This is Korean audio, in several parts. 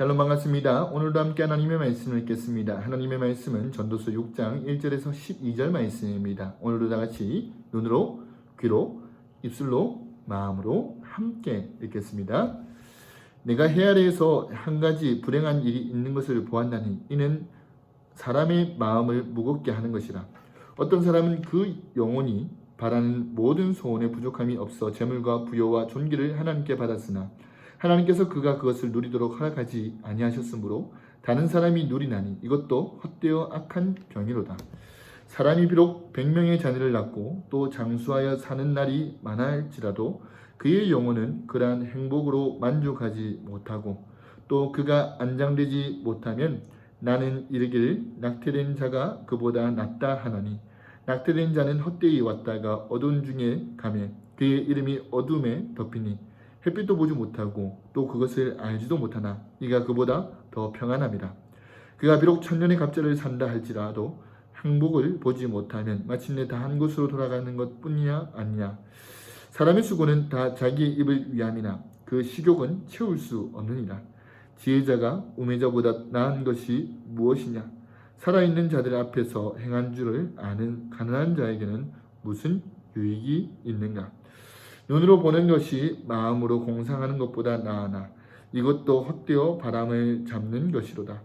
샬롬 반갑습니다. 오늘도 함께 하나님의 말씀을 읽겠습니다. 하나님의 말씀은 전도서 6장 1절에서 12절 말씀입니다. 오늘도 다 같이 눈으로, 귀로, 입술로, 마음으로 함께 읽겠습니다. 내가 해 아래에서 한 가지 불행한 일이 있는 것을 보았나니 이는 사람의 마음을 무겁게 하는 것이라. 어떤 사람은 그 영혼이 바라는 모든 소원에 부족함이 없어 재물과 부여와 존귀를 하나님께 받았으나 하나님께서 그가 그것을 누리도록 허락하지 아니하셨으므로 다른 사람이 누리나니 이것도 헛되어 악한 병이로다. 사람이 비록 백명의 자녀를 낳고 또 장수하여 사는 날이 많을지라도 그의 영혼은 그러한 행복으로 만족하지 못하고 또 그가 안장되지 못하면 나는 이르기를 낙태된 자가 그보다 낫다 하나니 낙태된 자는 헛되이 왔다가 어두운 중에 가매 그의 이름이 어둠에 덮이니 햇빛도 보지 못하고 또 그것을 알지도 못하나 이가 그보다 더 평안함이라. 그가 비록 천년의 갑절을 산다 할지라도 행복을 보지 못하면 마침내 다 한 곳으로 돌아가는 것 뿐이냐 아니냐. 사람의 수고는 다 자기의 입을 위함이나 그 식욕은 채울 수 없느니라. 지혜자가 우매자보다 나은 것이 무엇이냐. 살아있는 자들 앞에서 행한 줄을 아는 가난한 자에게는 무슨 유익이 있는가 눈으로 보는 것이 마음으로 공상하는 것보다 나으나 이것도 헛되어 바람을 잡는 것이로다.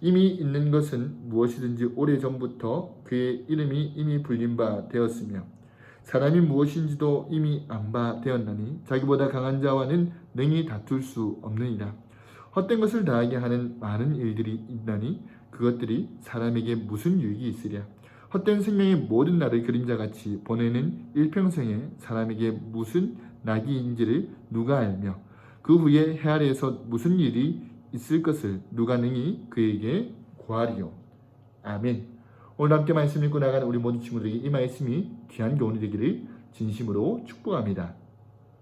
이미 있는 것은 무엇이든지 오래전부터 그의 이름이 이미 불린 바 되었으며 사람이 무엇인지도 이미 안 바 되었나니 자기보다 강한 자와는 능히 다툴 수 없느니라. 헛된 것을 다하게 하는 많은 일들이 있나니 그것들이 사람에게 무슨 유익이 있으랴. 헛된 생명의 모든 날을 그림자같이 보내는 일평생에 사람에게 무슨 낙이인지를 누가 알며 그 후에 해 아래에서 무슨 일이 있을 것을 누가 능히 그에게 구하리요. 아멘. 오늘 함께 말씀 읽고 나가는 우리 모든 친구들에게 이 말씀이 귀한 교훈이 되기를 진심으로 축복합니다.